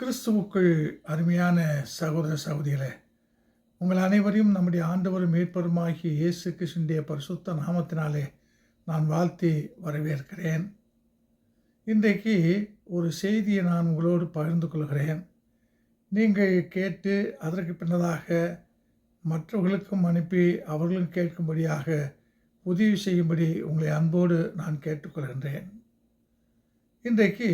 கிறிஸ்துவுக்குள் அருமையான சகோதர சகோதரிகளே உங்கள் அனைவரையும் நம்முடைய ஆண்டவரும் மீட்பருமாகிய இயேசு கிருஷ்ணனுடைய பரிசுத்த நாமத்தினாலே நான் வாழ்த்தி வரவேற்கிறேன். இன்றைக்கு ஒரு செய்தியை நான் உங்களோடு பகிர்ந்து கொள்கிறேன். நீங்கள் கேட்டு அதற்கு பின்னதாக மற்றவர்களுக்கும் அனுப்பி அவர்களும் கேட்கும்படியாக உதவி செய்யும்படி உங்களை அன்போடு நான் கேட்டுக்கொள்கின்றேன். இன்றைக்கு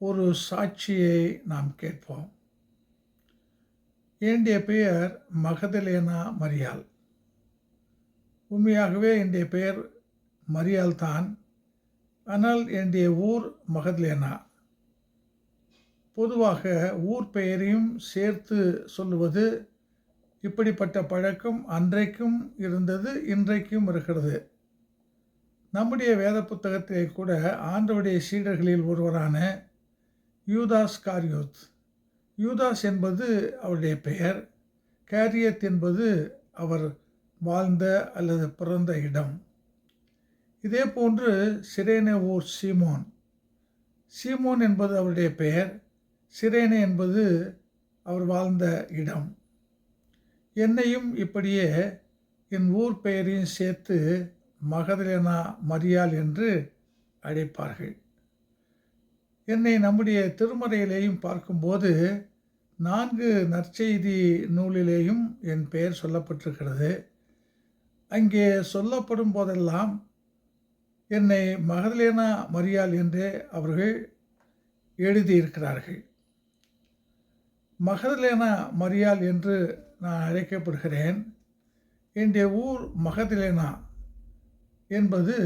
ஒரு சாட்சியை நாம் கேட்போம். என்னுடைய பெயர் மகதலேனா மரியால் உண்மையாகவே என்னுடைய பெயர் மரியால் தான் ஆனால் என்னுடைய ஊர் மகதலேனா. பொதுவாக ஊர் பெயரையும் சேர்த்து சொல்லுவது இப்படிப்பட்ட பழக்கம் அன்றைக்கும் இருந்தது இன்றைக்கும் இருக்கிறது. நம்முடைய வேத புத்தகத்திலே கூட ஆண்டவுடைய சீடர்களில் ஒருவரான யூதாஸ் காரியோத். யூதாஸ் என்பது அவருடைய பெயர். கேரியத் என்பது அவர் வாழ்ந்த அல்லது பிறந்த இடம். இதே போன்று சிரேனே ஊர் சீமோன். சீமோன் என்பது அவருடைய பெயர். சிரேனே என்பது அவர் வாழ்ந்த இடம். என்னையும் இப்படியே என் ஊர் பெயரையும் சேர்த்து மகதலேனா மரியாள் என்று அழைப்பார்கள். என்னை நம்முடைய திருமறையிலேயும் பார்க்கும்போது நான்கு நற்செய்தி நூலிலேயும் என் பெயர் சொல்லப்பட்டிருக்கிறது. அங்கே சொல்லப்படும் போதெல்லாம் என்னை மகதலேனா மரியாள் என்றே அவர்கள் எழுதியிருக்கிறார்கள். மகதலேனா மரியாள் என்று நான் அழைக்கப்படுகிறேன். என்னுடைய ஊர் மகதலேனா என்பது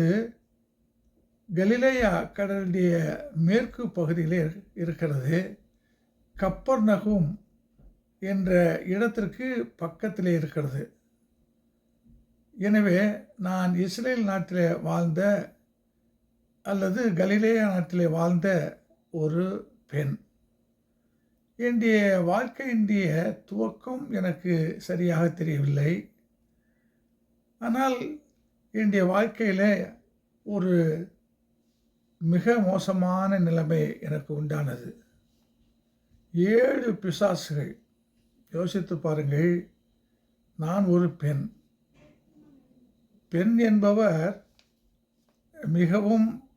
கலிலேயா கடலுடைய மேற்கு பகுதியிலே இருக்கிறது. கப்பர் நகும் என்ற இடத்திற்கு பக்கத்திலே இருக்கிறது. எனவே நான் இஸ்ரேல் நாட்டில் வாழ்ந்த அல்லது கலிலேயா நாட்டிலே வாழ்ந்த ஒரு பெண். என்னுடைய வாழ்க்கையினுடைய துவக்கம் எனக்கு சரியாக தெரியவில்லை. ஆனால் என்னுடைய வாழ்க்கையில் ஒரு மிக மோசமான நிலைமை எனக்கு உண்டானது. ஏழு பிசாசுகள். யோசித்து பாருங்கள் நான் ஒரு பெண். பெண் என்பவர் மிகவும்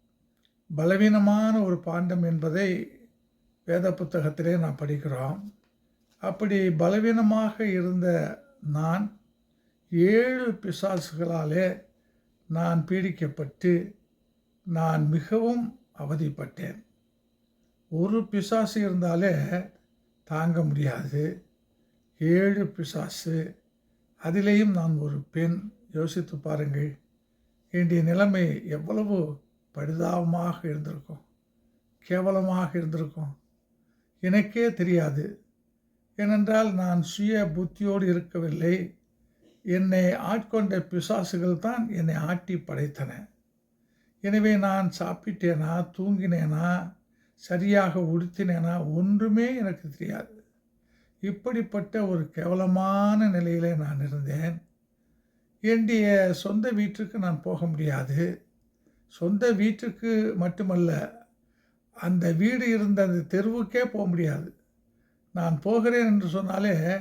பலவீனமான ஒரு பாண்டம் என்பதை வேத புத்தகத்திலே நான் படிக்கிறோம். அப்படி பலவீனமாக இருந்த நான் ஏழு பிசாசுகளாலே நான் பீடிக்கப்பட்டு நான் மிகவும் அவதிப்பட்டேன். ஒரு பிசாசு இருந்தாலே தாங்க முடியாது. ஏழு பிசாசு அதிலேயும் நான் ஒரு பெண். யோசித்து பாருங்கள் என்னுடைய நிலைமை எவ்வளவு பரிதாபமாக இருந்திருக்கும். கேவலமாக இருந்திருக்கும். எனக்கே தெரியாது. ஏனென்றால் நான் சுய புத்தியோடு இருக்கவில்லை. என்னை ஆட்கொண்ட பிசாசுகள் தான் என்னை ஆட்டி படைத்தன. எனவே நான் சாப்பிட்டேனா தூங்கினேனா சரியாக உடுத்தினேனா ஒன்றுமே எனக்கு தெரியாது. இப்படிப்பட்ட ஒரு கேவலமான நிலையில் நான் இருந்தேன். என்னுடைய சொந்த வீட்டுக்கு நான் போக முடியாது. சொந்த வீட்டுக்கு மட்டுமல்ல அந்த வீடு இருந்த அந்த தெருவுக்கே போக முடியாது. நான் போகிறேன் என்று சொன்னாலே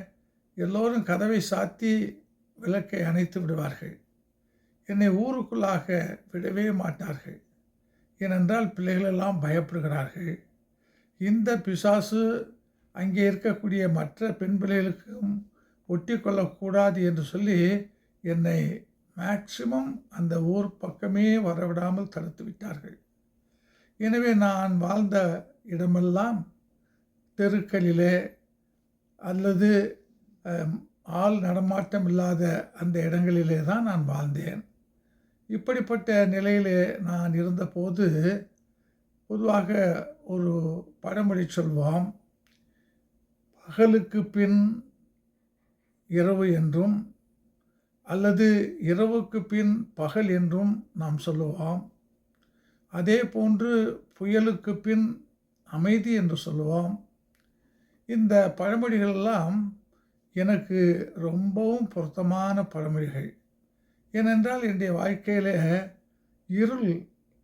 எல்லோரும் கதவை சாத்தி விளக்கை அணைத்து விடுவார்கள். என்னை ஊருக்குள்ளாக விடவே மாட்டார்கள். ஏனென்றால் பிள்ளைகளெல்லாம் பயப்படுகிறார்கள். இந்த பிசாசு அங்கே இருக்கக்கூடிய மற்ற பெண் பிள்ளைகளுக்கும் ஒட்டி கொள்ளக்கூடாது என்று சொல்லி என்னை மேக்சிமம் அந்த ஊர் பக்கமே வரவிடாமல் தடுத்து விட்டார்கள். எனவே நான் வாழ்ந்த இடமெல்லாம் தெருக்களிலே அல்லது ஆள் நடமாட்டம் இல்லாத அந்த இடங்களிலே தான் நான் வாழ்ந்தேன். இப்படிப்பட்ட நிலையிலே நான் இருந்தபோது பொதுவாக ஒரு பழமொழி சொல்வோம் பகலுக்கு பின் இரவு என்றும் அல்லது இரவுக்கு பின் பகல் என்றும் நாம் சொல்லுவோம். அதே போன்று புயலுக்கு பின் அமைதி என்று சொல்லுவோம். இந்த பழமொழிகளெல்லாம் எனக்கு ரொம்பவும் பொருத்தமான பழமொழிகள். ஏனென்றால் என்னுடைய வாழ்க்கையில் இருள்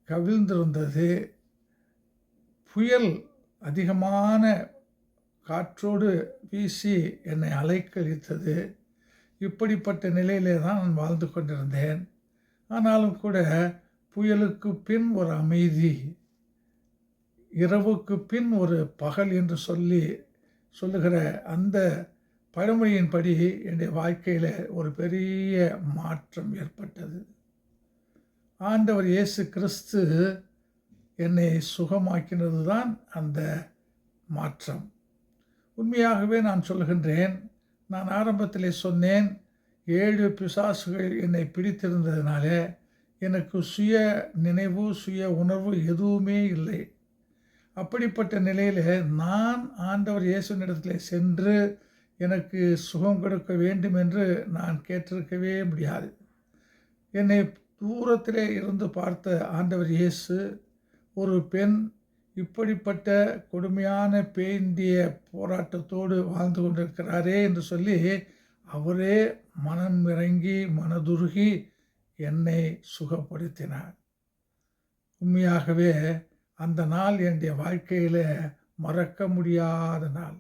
கவிழ்ந்திருந்தது. புயல் அதிகமான காற்றோடு வீசி என்னை அலைக்கழித்தது. இப்படிப்பட்ட நிலையிலே தான் நான் வாழ்ந்து கொண்டிருந்தேன். ஆனாலும் கூட புயலுக்கு பின் ஒரு அமைதி இரவுக்கு பின் ஒரு பகல் என்று சொல்லி சொல்லுகிற அந்த பழமொழியின்படி என்னுடைய வாழ்க்கையில் ஒரு பெரிய மாற்றம் ஏற்பட்டது. ஆண்டவர் இயேசு கிறிஸ்து என்னை சுகமாக்கினது தான் அந்த மாற்றம். உண்மையாகவே நான் சொல்கின்றேன் நான் ஆரம்பத்தில் சொன்னேன் ஏழு பிசாசுகள் என்னை பிடித்திருந்ததுனால எனக்கு சுய நினைவு சுய உணர்வு எதுவுமே இல்லை. அப்படிப்பட்ட நிலையில் நான் ஆண்டவர் இயேசுனிடத்தில் சென்று எனக்கு சுகம் கொடுக்க வேண்டும் என்று நான் கேட்டிருக்கவே முடியாது. என்னை தூரத்திலே இருந்து பார்த்த ஆண்டவர் இயேசு ஒரு பெண் இப்படிப்பட்ட கொடுமையான பேந்திய போராட்டத்தோடு வாழ்ந்து கொண்டிருக்கிறாரே என்று சொல்லி அவரே மனம் இறங்கி மனதுருகி என்னை சுகப்படுத்தினார். உண்மையாகவே அந்த நாள் என்னுடைய வாழ்க்கையில் மறக்க முடியாத நாள்.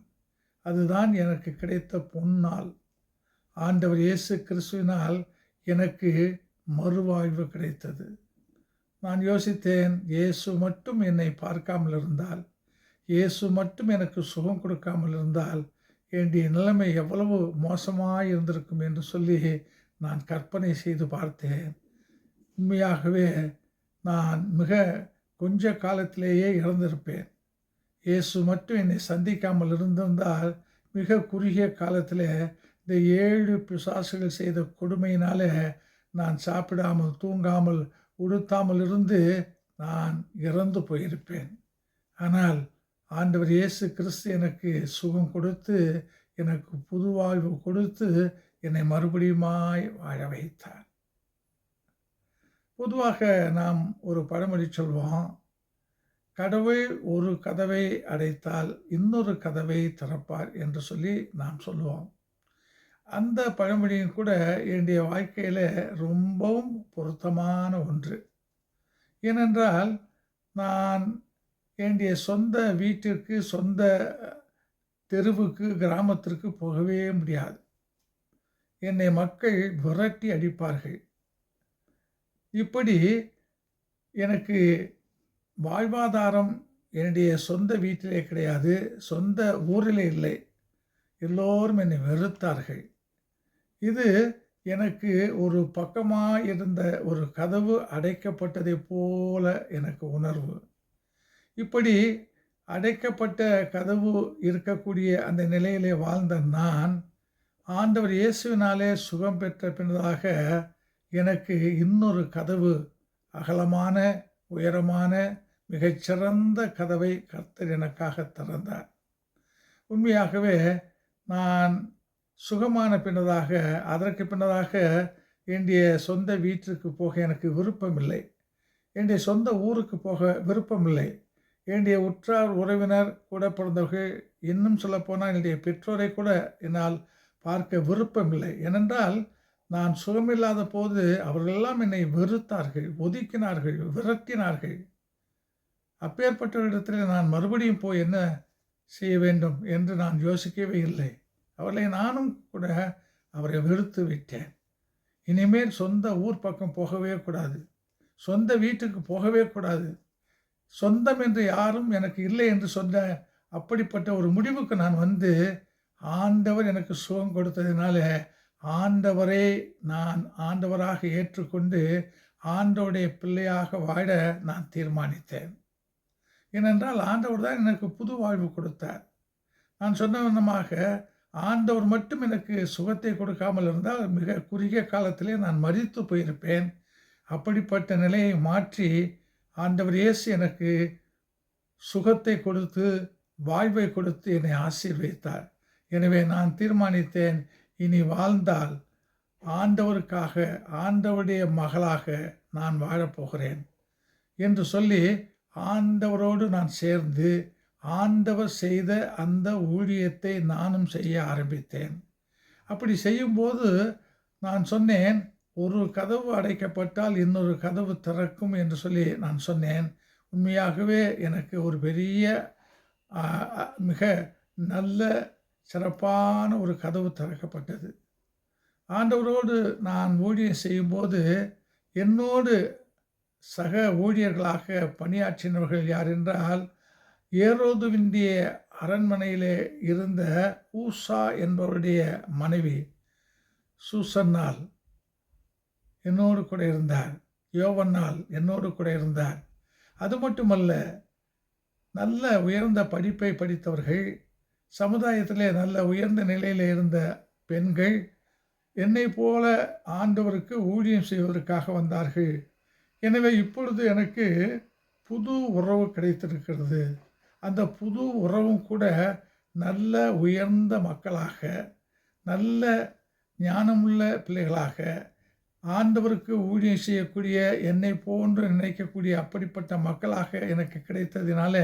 அதுதான் எனக்கு கிடைத்த பொன்னால் ஆண்டவர் இயேசு கிறிஸ்துவினால் எனக்கு மறுவாழ்வு கிடைத்தது. நான் யோசித்தேன் இயேசு மட்டும் என்னை பார்க்காமல் இருந்தால் இயேசு மட்டும் எனக்கு சுகம் கொடுக்காமல் இருந்தால் என்னுடைய நிலைமை எவ்வளவு மோசமாக இருந்திருக்கும் என்று சொல்லி நான் கற்பனை செய்து பார்த்தேன். உண்மையாகவே நான் மிக கொஞ்ச காலத்திலேயே இறந்திருப்பேன். இயேசு மட்டும் என்னை சந்திக்காமல் இருந்திருந்தால் மிக குறுகிய காலத்தில் இந்த ஏழு பிசாசுகள் செய்த கொடுமையினால் நான் சாப்பிடாமல் தூங்காமல் உடுத்தாமல் இருந்து நான் இறந்து போயிருப்பேன். ஆனால் ஆண்டவர் இயேசு கிறிஸ்து எனக்கு சுகம் கொடுத்து எனக்கு புது வாழ்வு கொடுத்து என்னை மறுபடியுமாய் வாழ வைத்தார். பொதுவாக நாம் ஒரு பழமொழி சொல்வோம் கடவுள் ஒரு கதவை அடைத்தால் இன்னொரு கதவை திறப்பார் என்று சொல்லி நாம் சொல்லுவோம். அந்த பழமொழியும் கூட என்னுடைய வாழ்க்கையில் ரொம்பவும் பொருத்தமான ஒன்று. ஏனென்றால் நான் என்னுடைய சொந்த வீட்டிற்கு சொந்த தெருவுக்கு கிராமத்திற்கு போகவே முடியாது. என்னை மக்கள் விரட்டி அடிப்பார்கள். இப்படி எனக்கு வாழ்வாதாரம் என்னுடைய சொந்த வீட்டிலே கிடையாது சொந்த ஊரிலே இல்லை. எல்லோரும் என்னை வெறுத்தார்கள். இது எனக்கு ஒரு பக்கமாக இருந்த ஒரு கதவு அடைக்கப்பட்டதை போல எனக்கு உணர்வு. இப்படி அடைக்கப்பட்ட கதவு இருக்கக்கூடிய அந்த நிலையிலே வாழ்ந்த நான் ஆண்டவர் இயேசுவினாலே சுகம் பெற்ற பின்னதாக எனக்கு இன்னொரு கதவு அகலமான உயரமான மிகச்சிறந்த கதவை கர்த்தர் எனக்காக திறந்தார். உண்மையாகவே நான் சுகமான பின்னதாக அதற்கு பின்னதாக என்னுடைய சொந்த வீட்டிற்கு போக எனக்கு விருப்பமில்லை. என்னுடைய சொந்த ஊருக்கு போக விருப்பமில்லை. என்னுடைய உற்றார் உறவினர் கூட பிறந்தவர்கள் இன்னும் சொல்லப்போனால் என்னுடைய பெற்றோரை கூட என்னால் பார்க்க விருப்பமில்லை. ஏனென்றால் நான் சுகமில்லாத போது அவர்களெல்லாம் என்னை வெறுத்தார்கள் ஒதுக்கினார்கள் விரட்டினார்கள். அப்பேற்பட்டவரிடத்தில் நான் மறுபடியும் போய் என்ன செய்ய வேண்டும் என்று நான் யோசிக்கவே இல்லை. அவர்களை நானும் கூட அவரை வெறுத்து விட்டேன். இனிமேல் சொந்த ஊர் பக்கம் போகவே கூடாது. சொந்த வீட்டுக்கு போகவே கூடாது. சொந்தம் என்று யாரும் எனக்கு இல்லை என்று சொன்ன அப்படிப்பட்ட ஒரு முடிவுக்கு நான் வந்து ஆண்டவர் எனக்கு சுகம் கொடுத்ததினால ஆண்டவரே நான் ஆண்டவராக ஏற்றுக்கொண்டு ஆண்டவருடைய பிள்ளையாக வாழ நான் தீர்மானித்தேன். ஏனென்றால் ஆண்டவர் தான் எனக்கு புது வாழ்வு கொடுத்தார். நான் சொன்ன விதமாக ஆண்டவர் மட்டும் எனக்கு சுகத்தை கொடுக்காமல் இருந்தால் மிக குறுகிய காலத்திலே நான் மறித்து போயிருப்பேன். அப்படிப்பட்ட நிலையை மாற்றி ஆண்டவர் இயேசு எனக்கு சுகத்தை கொடுத்து வாழ்வை கொடுத்து என்னை ஆசீர்வதித்தார். எனவே நான் தீர்மானித்தேன் இனி வாழ்ந்தால் ஆண்டவருக்காக ஆண்டவருடைய மகளாக நான் வாழப்போகிறேன் என்று சொல்லி ஆண்டவரோடு நான் சேர்ந்து ஆண்டவர் செய்த அந்த ஊழியத்தை நானும் செய்ய ஆரம்பித்தேன். அப்படி செய்யும்போது நான் சொன்னேன் ஒரு கதவு அடைக்கப்பட்டால் இன்னொரு கதவு திறக்கும் என்று சொல்லி நான் சொன்னேன். உண்மையாகவே எனக்கு ஒரு பெரிய மிக நல்ல சிறப்பான ஒரு கதவு திறக்கப்பட்டது. ஆண்டவரோடு நான் ஊழியம் செய்யும்போது என்னோடு சக ஊழியர்களாக பணியாற்றினவர்கள் யார் என்றால் ஏரோதுவிந்திய அரண்மனையிலே இருந்த ஊசா என்பவருடைய மனைவி சூசன்னால் என்னோடு கூட இருந்தார். யோவன்னால் என்னோடு கூட இருந்தார். அது மட்டுமல்ல நல்ல உயர்ந்த படிப்பை படித்தவர்கள் சமுதாயத்திலே நல்ல உயர்ந்த நிலையில் இருந்த பெண்கள் என்னை போல ஆண்டவருக்கு ஊழியம் செய்வதற்காக வந்தார்கள். எனவே இப்பொழுது எனக்கு புது உறவு கிடைத்திருக்கிறது. அந்த புது உறவும் கூட நல்ல உயர்ந்த மக்களாக நல்ல ஞானமுள்ள பிள்ளைகளாக ஆண்டவருக்கு ஊழியம் செய்யக்கூடிய என்னை போன்று நினைக்கக்கூடிய அப்படிப்பட்ட மக்களாக எனக்கு கிடைத்ததினால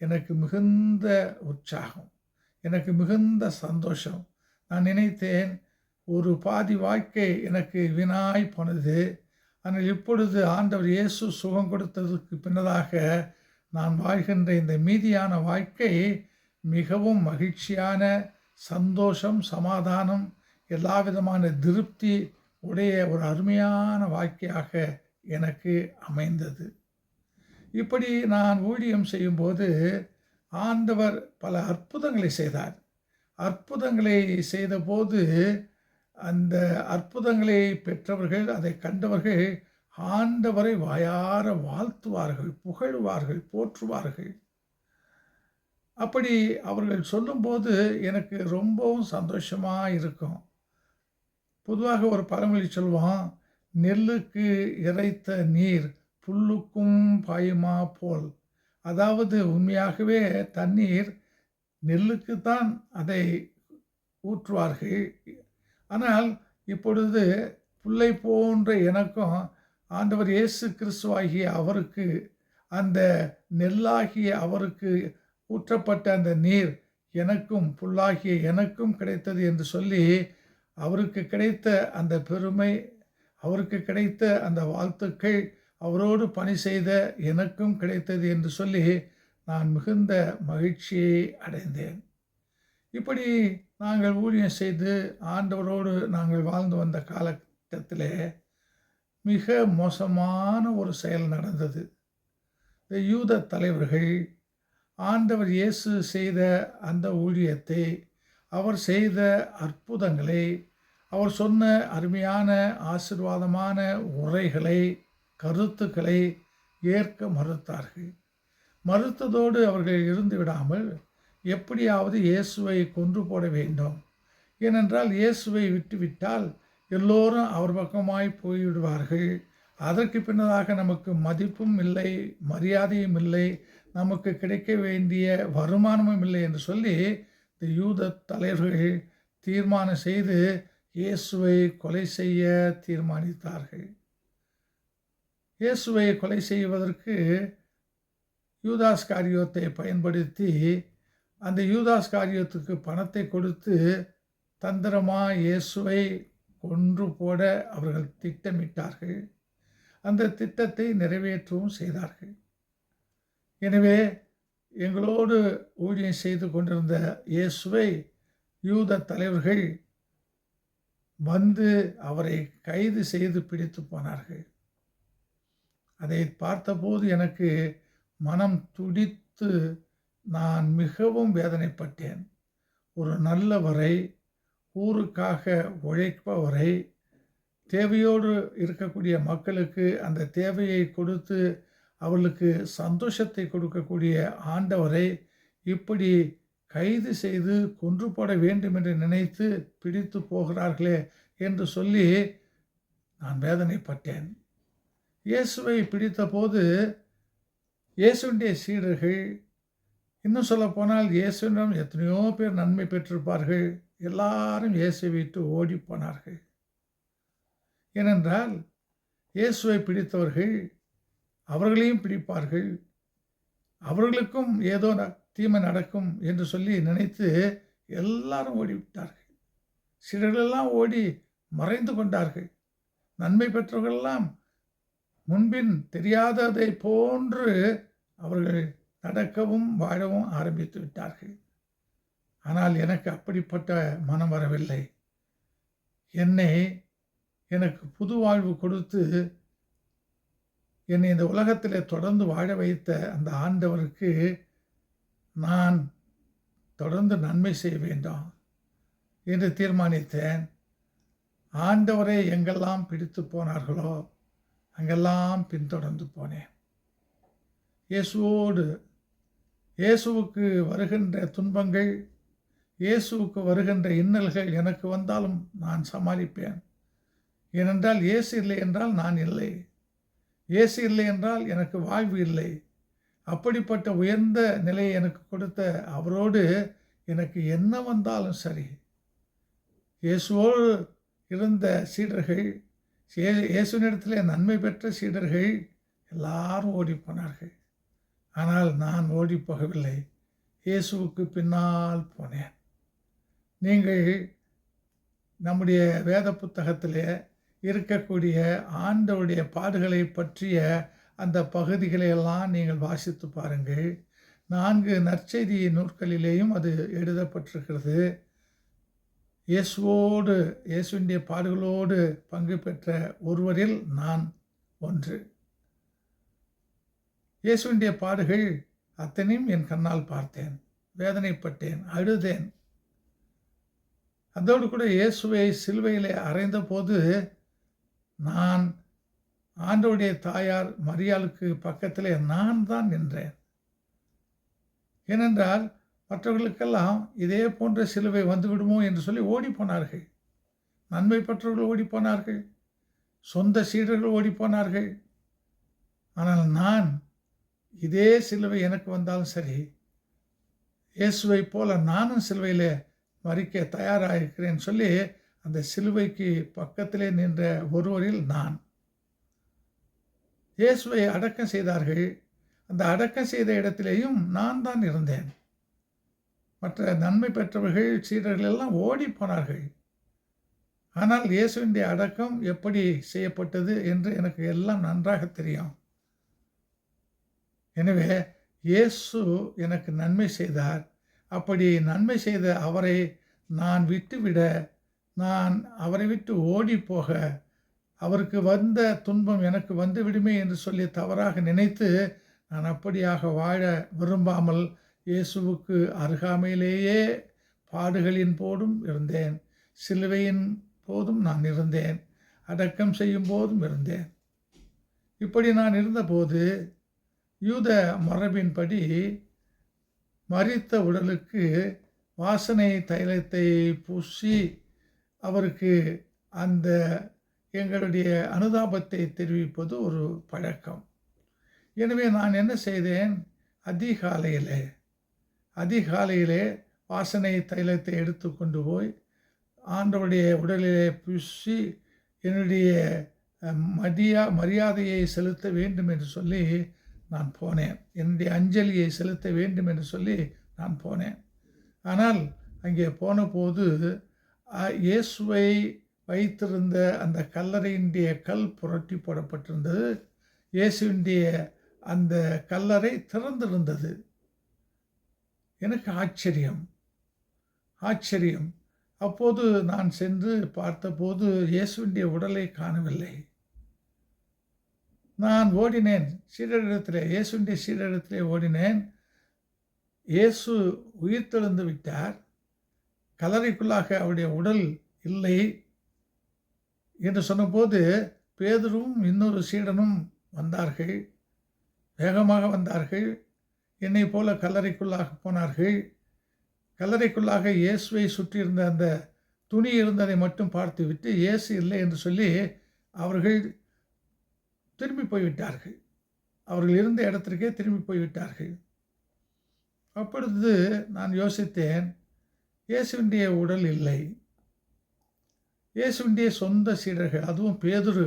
எனக்கு மிகுந்த உற்சாகம் எனக்கு மிகுந்த சந்தோஷம். நான் நினைத்தேன் ஒரு பாதி வாழ்க்கை எனக்கு வீணாய் போனது. ஆனால் இப்பொழுது ஆண்டவர் இயேசு சுகம் கொடுத்ததுக்கு பின்னதாக நான் வாழ்கின்ற இந்த மீதியான வாழ்க்கை மிகவும் மகிழ்ச்சியான சந்தோஷம் சமாதானம் எல்லா விதமான திருப்தி உடைய ஒரு அருமையான வாழ்க்கையாக எனக்கு அமைந்தது. இப்படி நான் ஊழியம் செய்யும்போது ஆண்டவர் பல அற்புதங்களை செய்தார். அற்புதங்களை செய்தபோது அந்த அற்புதங்களை பெற்றவர்கள் அதை கண்டவர்கள் ஆண்டவரை வாயார வாழ்த்துவார்கள் புகழ்வார்கள் போற்றுவார்கள். அப்படி அவர்கள் சொல்லும்போது எனக்கு ரொம்பவும் சந்தோஷமாக இருக்கும். பொதுவாக ஒரு பழமொழி சொல்லுவான் நெல்லுக்கு இறைத்த நீர் புல்லுக்கும் பாயுமா போல். அதாவது உண்மையாகவே தண்ணீர் நெல்லுக்கு தான் அதை ஊற்றுவார்கள். ஆனால் இப்பொழுது புல்லை போன்ற எனக்கும் ஆண்டவர் இயேசு கிறிஸ்துவாகிய அவருக்கு அந்த நெல்லாகிய அவருக்கு ஊற்றப்பட்ட அந்த நீர் எனக்கும் புல்லாகிய எனக்கும் கிடைத்தது என்று சொல்லி அவருக்கு கிடைத்த அந்த பெருமை அவருக்கு கிடைத்த அந்த வாழ்த்துக்கள் அவரோடு பணி செய்த எனக்கும் கிடைத்தது என்று சொல்லி நான் மிகுந்த மகிழ்ச்சியை அடைந்தேன். இப்படி நாங்கள் ஊழியம் செய்து ஆண்டவரோடு நாங்கள் வாழ்ந்து வந்த காலகட்டத்தில் மிக மோசமான ஒரு செயல் நடந்தது. இந்த யூத தலைவர்கள் ஆண்டவர் இயேசு செய்த அந்த ஊழியத்தை அவர் செய்த அற்புதங்களை அவர் சொன்ன அருமையான ஆசிர்வாதமான உரைகளை கருத்துக்களை ஏற்க மறுத்தார்கள். மறுத்ததோடு அவர்கள் இருந்து விடாமல் எப்படியாவது இயேசுவை கொன்று போட வேண்டும். ஏனென்றால் இயேசுவை விட்டுவிட்டால் எல்லோரும் அவர் பக்கமாய் போய்விடுவார்கள். அதற்கு பின்னதாக நமக்கு மதிப்பும் இல்லை மரியாதையும் இல்லை நமக்கு கிடைக்க வேண்டிய வருமானமும் இல்லை என்று சொல்லி இந்த யூத தலைவர்கள் தீர்மானம் செய்து இயேசுவை கொலை செய்ய தீர்மானித்தார்கள். இயேசுவை கொலை செய்வதற்கு யூதாஸ்காரியத்தை பயன்படுத்தி அந்த யூதாஸ் காரியத்துக்கு பணத்தை கொடுத்து தந்திரமாக இயேசுவை கொன்று போட அவர்கள் திட்டமிட்டார்கள். அந்த திட்டத்தை நிறைவேற்றவும் செய்தார்கள். எனவே எங்களோடு ஊழியம் செய்து கொண்டிருந்த இயேசுவை யூத தலைவர்கள் வந்து அவரை கைது செய்து பிடித்து போனார்கள். அதை பார்த்தபோது எனக்கு மனம் துடித்து நான் மிகவும் வேதனைப்பட்டேன். ஒரு நல்லவரை ஊருக்காக உழைப்பவரை தேவையோடு இருக்கக்கூடிய மக்களுக்கு அந்த தேவையை கொடுத்து அவளுக்கு சந்தோஷத்தை கொடுக்கக்கூடிய ஆண்டவரை இப்படி கைது செய்து கொன்று போட வேண்டும் என்று நினைத்து பிடித்து போகிறார்களே என்று சொல்லி நான் வேதனைப்பட்டேன். இயேசுவை பிடித்தபோது இயேசுடைய சீடர்கள் இன்னும் சொல்லப்போனால் இயேசுவிடம் எத்தனையோ பேர் நன்மை பெற்றிருப்பார்கள். எல்லாரும் இயேசுவை விட்டு ஓடி போனார்கள். ஏனென்றால் இயேசுவை பிடித்தவர்கள் அவர்களையும் பிடிப்பார்கள். அவர்களுக்கும் ஏதோ தீமை நடக்கும் என்று சொல்லி நினைத்து எல்லாரும் ஓடிவிட்டார்கள். சிலர்களெல்லாம் ஓடி மறைந்து கொண்டார்கள். நன்மை பெற்றவர்களெல்லாம் முன்பின் தெரியாததை போன்று அவர்கள் நடக்கவும் வாழவும் ஆரம்பித்து விட்டார்கள். ஆனால் எனக்கு அப்படிப்பட்ட மனம் வரவில்லை. என்னை எனக்கு புது வாழ்வு கொடுத்து என்னை இந்த உலகத்தில் தொடர்ந்து வாழ வைத்த அந்த ஆண்டவருக்கு நான் தொடர்ந்து நன்மை செய்ய வேண்டும் என்று தீர்மானித்தேன். ஆண்டவரை எங்கெல்லாம் பிடித்து போனார்களோ அங்கெல்லாம் பின்தொடர்ந்து போனேன். இயேசுவோடு இயேசுவுக்கு வருகின்ற துன்பங்கள் இயேசுவுக்கு வருகின்ற இன்னல்கள் எனக்கு வந்தாலும் நான் சமாளிப்பேன். ஏனென்றால் இயேசு இல்லை என்றால் நான் இல்லை. இயேசு இல்லை என்றால் எனக்கு வாழ்வு இல்லை. அப்படிப்பட்ட உயர்ந்த நிலையை எனக்கு கொடுத்த அவரோடு எனக்கு என்ன வந்தாலும் சரி. இயேசுவோடு இருந்த சீடர்கள் இயே- நன்மை பெற்ற சீடர்கள் எல்லாரும் ஓடி போனார்கள் ஆனால் நான் ஓடி போகவில்லை இயேசுவுக்கு பின்னால் போனேன். நீங்கள் நம்முடைய வேத புத்தகத்திலே இருக்கக்கூடிய ஆண்டவுடைய பாடுகளை பற்றிய அந்த பகுதிகளை எல்லாம் நீங்கள் வாசித்து பாருங்கள். நான்கு நற்செய்தி நூற்களிலேயும் அது எழுதப்பட்டிருக்கிறது. இயேசுவோடு இயேசுவினுடைய பாடுகளோடு பங்கு பெற்ற ஒருவரில் நான் ஒன்று. இயேசுவினுடைய பாடுகள் அத்தனையும் என் கண்ணால் பார்த்தேன் வேதனைப்பட்டேன் அழுதேன். அதோடு கூட இயேசுவை சிலுவையிலே அறைந்த போது நான் ஆண்டோடைய தாயார் மரியாளுக்கு பக்கத்திலே நான் தான் நின்றேன். ஏனென்றால் மற்றவர்களுக்கெல்லாம் இதே போன்ற சிலுவை வந்துவிடுமோ என்று சொல்லி ஓடிப்போனார்கள். நன்மை பெற்றவர்கள் ஓடிப்போனார்கள். சொந்த சீடர்கள் ஓடிப்போனார்கள். ஆனால் நான் இதே சிலுவை எனக்கு வந்தாலும் சரி இயேசுவை போல நானும் சிலுவையில் மறிக்க தயாராக இருக்கிறேன்னு சொல்லி அந்த சிலுவைக்கு பக்கத்திலே நின்ற ஒருவரில் நான். இயேசுவை அடக்கம் செய்தார்கள். அந்த அடக்கம் செய்த இடத்திலேயும் நான் தான் இருந்தேன். மற்ற நன்மை பெற்றவர்கள் சீடர்கள் எல்லாம் ஓடி போனார்கள். ஆனால் இயேசுவினுடைய அடக்கம் எப்படி செய்யப்பட்டது என்று எனக்கு எல்லாம் நன்றாக தெரியும். எனவே இயேசு எனக்கு நன்மை செய்தார். அப்படி நன்மை செய்த அவரை நான் விட்டுவிட நான் அவரை விட்டு ஓடி போக அவருக்கு வந்த துன்பம் எனக்கு வந்து விடுமே என்று சொல்லி தவறாக நினைத்து நான் அப்படியாக வாழ விரும்பாமல் இயேசுவுக்கு அருகாமையிலேயே பாடுகளின் போதும் இருந்தேன். சிலுவையின் போதும் நான் இருந்தேன். அடக்கம் செய்யும் போதும் இருந்தேன். இப்படி நான் இருந்தபோது யூத மரபின்படி மறித்த உடலுக்கு வாசனை தைலத்தை பூசி அவருக்கு அந்த எங்களுடைய அனுதாபத்தை தெரிவிப்பது ஒரு பழக்கம். எனவே நான் என்ன செய்தேன்? அதிகாலையிலே அதிகாலையிலே வாசனை தைலத்தை எடுத்து கொண்டு போய் ஆண்டவருடைய உடலிலே பூசி என்னுடைய அஹ், மதியா மரியாதையை செலுத்த வேண்டும் என்று சொல்லி நான் போனேன். என்னுடைய அஞ்சலியை செலுத்த வேண்டும் என்று சொல்லி நான் போனேன். ஆனால் அங்கே போன போது இயேசுவை வைத்திருந்த அந்த கல்லறையினுடைய கல் புரட்டி போடப்பட்டிருந்தது. இயேசுவினுடைய அந்த கல்லறை திறந்திருந்தது. எனக்கு ஆச்சரியம். ஆச்சரியம். அப்போது நான் சென்று பார்த்தபோது இயேசுவினுடைய உடலை காணவில்லை. நான் ஓடினேன். சீடரிடத்திலே இயேசுடைய சீடரிடத்திலே ஓடினேன். இயேசு உயிர்த்தெழுந்து விட்டார். கல்லறைக்குள்ளாக அவருடைய உடல் இல்லை என்று சொன்னபோது பேதரும் இன்னொரு சீடனும் வந்தார்கள். வேகமாக வந்தார்கள். என்னை போல கல்லறைக்குள்ளாக போனார்கள். கல்லறைக்குள்ளாக இயேசுவை சுற்றியிருந்த அந்த துணி இருந்ததை மட்டும் பார்த்துவிட்டு இயேசு இல்லை என்று சொல்லி அவர்கள் திரும்பி போய்விட்டார்கள். அவர்கள் இருந்த இடத்திற்கே திரும்பி போய்விட்டார்கள். அப்பொழுது நான் யோசித்தேன் இயேசுவினுடைய உடல் இல்லை. இயேசுவினுடைய சொந்த சீடர்கள் அதுவும் பேதுரு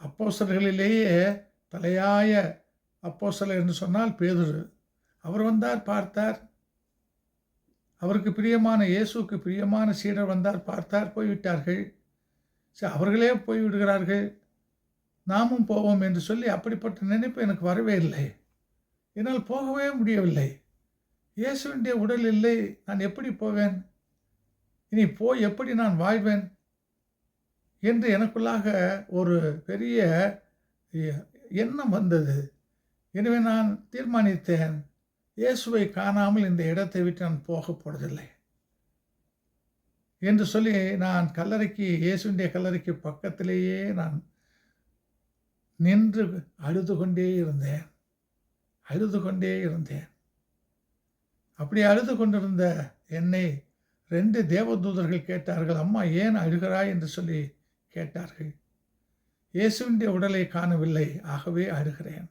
அப்போசர்களிலேயே தலையாய அப்போசலர் என்று சொன்னால் பேதுரு. அவர் வந்தார் பார்த்தார். அவருக்கு பிரியமான இயேசுவுக்கு பிரியமான சீடர் வந்தார் பார்த்தார் போய்விட்டார்கள். சரி அவர்களே போய்விடுகிறார்கள். நாமும் போவோம் என்று சொல்லி அப்படிப்பட்ட நினைப்பு எனக்கு வரவே இல்லை. என்னால் போகவே முடியவில்லை. இயேசுவினுடைய உடல் இல்லை. நான் எப்படி போவேன்? இனி போய் எப்படி நான் வாழ்வேன்? என்று எனக்குள்ளாக ஒரு பெரிய எண்ணம் வந்தது. எனவே நான் தீர்மானித்தேன். இயேசுவை காணாமல் இந்த இடத்தை விட்டு நான் போகப்போவதில்லை என்று சொல்லி நான் கல்லறைக்கு இயேசுடைய கல்லறைக்கு பக்கத்திலேயே நான் நின்று அழுது கொண்டே இருந்தேன். அழுது கொண்டே இருந்தேன். அப்படி அழுது கொண்டிருந்த என்னை ரெண்டு தேவதூதர்கள் கேட்டார்கள் அம்மா ஏன் அழுகிறாய்? என்று சொல்லி கேட்டார்கள். இயேசுவினுடைய உடலை காணவில்லை ஆகவே அழுகிறேன்.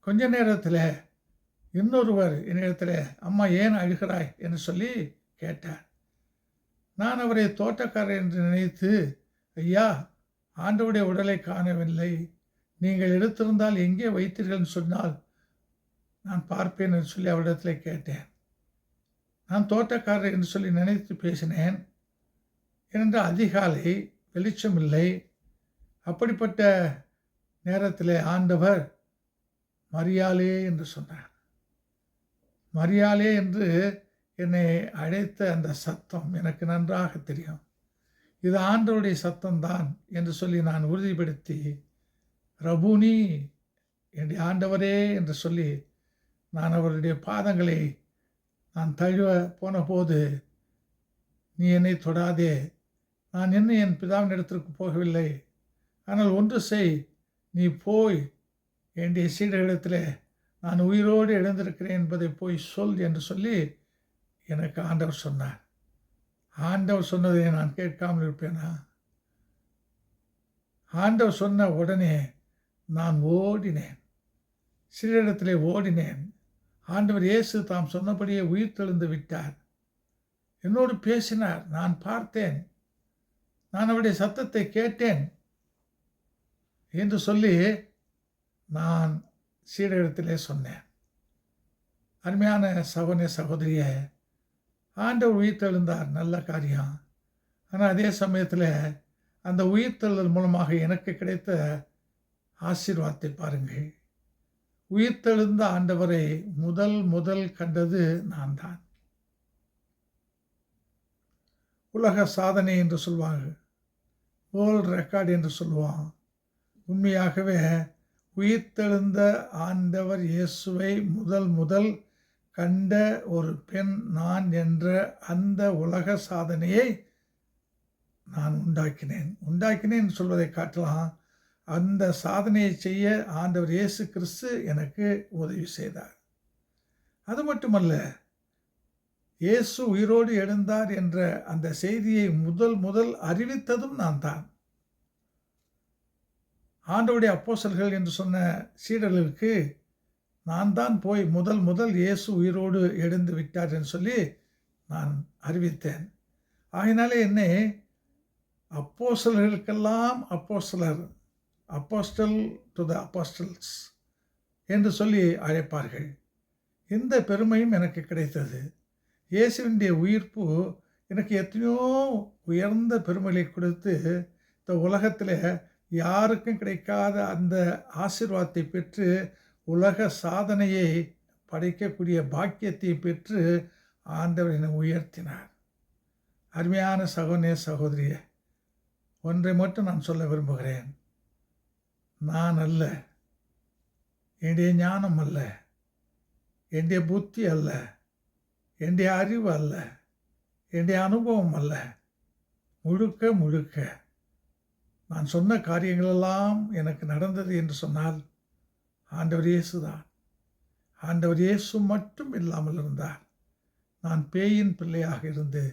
கொஞ்ச நேரத்தில் இன்னொருவர் என்னிடத்தில் அம்மா ஏன் அழுகிறாய்? என்று சொல்லி கேட்டார். நான் அவரை தோட்டக்காரர் என்று நினைத்து ஐயா ஆண்டவருடைய உடலை காணவில்லை. நீங்கள் எடுத்திருந்தால் எங்கே வைத்தீர்கள்னு சொன்னால் நான் பார்ப்பேன் என்று சொல்லி அவரிடத்தில் கேட்டேன். நான் தோட்டக்காரர் என்று சொல்லி நினைத்து பேசினேன். ஏனென்றால் அதிகாலை வெளிச்சம் இல்லை. அப்படிப்பட்ட நேரத்தில் ஆண்டவர் மரியாளே என்று சொன்னார். மரியாளே என்று என்னை அழைத்த அந்த சத்தம் எனக்கு நன்றாக தெரியும். இது ஆண்டவருடைய சத்தம்தான் என்று சொல்லி நான் உறுதிப்படுத்தி ரபூனி என்னுடைய ஆண்டவரே என்று சொல்லி நான் அவருடைய பாதங்களை நான் தழுவ போன போது நீ என்னை தொடாதே. நான் இன்னும் என் பிதாவின் இடத்திற்கு போகவில்லை. ஆனால் ஒன்று செய். நீ போய் என்னுடைய சீடர்களிடத்தில் நான் உயிரோடு எழுந்திருக்கிறேன் என்பதை போய் சொல் என்று சொல்லி எனக்கு ஆண்டவர் சொன்னார். ஆண்டவர் சொன்னதை நான் கேட்காமல் இருப்பேனா? ஆண்டவர் சொன்ன உடனே நான் ஓடினேன். சிறிடத்திலே ஓடினேன். ஆண்டவர் இயேசு தாம் சொன்னபடியே உயிர் தெழுந்து விட்டார். என்னோடு பேசினார். நான் பார்த்தேன். நான் அவருடைய சத்தத்தை கேட்டேன். என்று சொல்லி நான் சீடரிடத்திலே சொன்னேன். அருமையான சகோனே சகோதரியை ஆண்டவர் உயிர்த்தெழுந்தார். நல்ல காரியம். ஆனால் அதே சமயத்தில் அந்த உயிர்த்தெழுதல் மூலமாக எனக்கு கிடைத்த ஆசீர்வாதத்தை பாருங்கள். உயிர்த்தெழுந்த ஆண்டவரை முதல் முதல் கண்டது நான் தான் உலக சாதனை என்று சொல்வாங்க வேர்ல்ட் ரெக்கார்டு என்று சொல்லுவான் உண்மையாகவே உயிர்த்தெழுந்த ஆண்டவர் இயேசுவை முதல் முதல் கண்ட ஒரு பெண் நான் என்ற அந்த உலக சாதனையை நான் உண்டாக்கினேன். உண்டாக்கினேன் சொல்வதை காட்டலாம். அந்த சாதனையை செய்ய ஆண்டவர் இயேசு கிறிஸ்து எனக்கு உதவி செய்தார். அது மட்டுமல்ல இயேசு உயிரோடு எழுந்தார் என்ற அந்த செய்தியை முதல் முதல் அறிவித்ததும் நான் தான். ஆண்டவுடைய அப்போசல்கள் என்று சொன்ன சீடர்களுக்கு நான் தான் போய் முதல் முதல் இயேசு உயிரோடு எழுந்து விட்டார் என்று சொல்லி நான் அறிவித்தேன். ஆகினாலே என்னை அப்போசலர்களுக்கெல்லாம் அப்போசலர் அப்போஸ்டல் டு த அப்போஸ்டல்ஸ் என்று சொல்லி அழைப்பார்கள். இந்த பெருமையும் எனக்கு கிடைத்தது. இயேசுவினுடைய உயிர்ப்பு எனக்கு எத்தனையோ உயர்ந்த பெருமைகளை கொடுத்து இந்த உலகத்தில் யாருக்கும் கிடைக்காத அந்த ஆசிர்வாதத்தை பெற்று உலக சாதனையை படைக்கக்கூடிய பாக்கியத்தை பெற்று ஆண்டவர் என்னை உயர்த்தினார். அருமையான சகோனே சகோதரிய ஒன்றை மட்டும் நான் சொல்ல விரும்புகிறேன். நான் அல்ல என்னுடைய ஞானம் அல்ல என்னுடைய புத்தி அல்ல என்னுடைய அறிவு அல்ல என்னுடைய அனுபவம் அல்ல. முழுக்க முழுக்க நான் சொன்ன காரியங்களெல்லாம் எனக்கு நடந்தது என்று சொன்னால் ஆண்டவர் இயேசு தான் ஆண்டவர் இயேசு மட்டும் இல்லாமல் இருந்தார். நான் பேயின் பிள்ளையாக இருந்து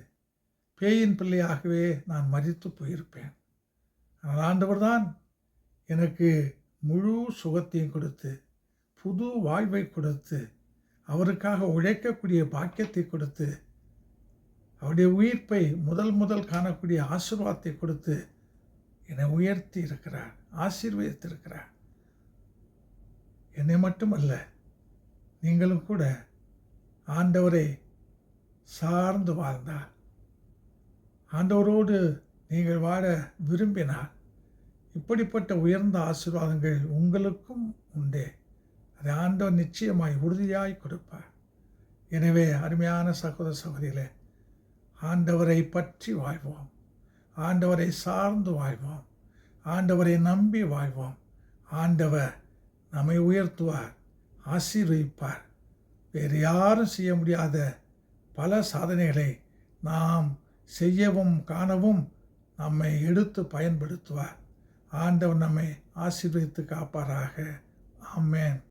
பேயின் பிள்ளையாகவே நான் மதித்து போயிருப்பேன். ஆனால் ஆண்டவர் தான் எனக்கு முழு சுகத்தையும் கொடுத்து புது வாழ்வை கொடுத்து அவருக்காக உழைக்கக்கூடிய பாக்கியத்தை கொடுத்து அவருடைய உயிர்ப்பை முதல் முதல் காணக்கூடிய ஆசீர்வாதத்தை கொடுத்து என்னை உயர்த்தி இருக்கிறார் ஆசீர்வதித்திருக்கிறார். என்னை மட்டுமல்ல நீங்களும் கூட ஆண்டவரை சார்ந்து வாழ்ந்தால். ஆண்டவரோடு நீங்கள் வாழ விரும்பினால் இப்படிப்பட்ட உயர்ந்த ஆசீர்வாதங்கள் உங்களுக்கும் உண்டே. அதை ஆண்டவர் நிச்சயமாய் உறுதியாய் கொடுப்பார். எனவே அருமையான சகோதர சகோதரிகளே ஆண்டவரை பற்றி வாழ்வோம். ஆண்டவரை சார்ந்து வாழ்வோம். ஆண்டவரை நம்பி வாழ்வோம். ஆண்டவர் நம்மை உயர்த்துவார் ஆசீர்வதிப்பார். வேறு யாரும் செய்ய முடியாத பல சாதனைகளை நாம் செய்யவும் காணவும் நம்மை எடுத்து பயன்படுத்துவார். ஆண்டவர் நம்மை ஆசீர்வதித்து காப்பாராக. ஆமேன்.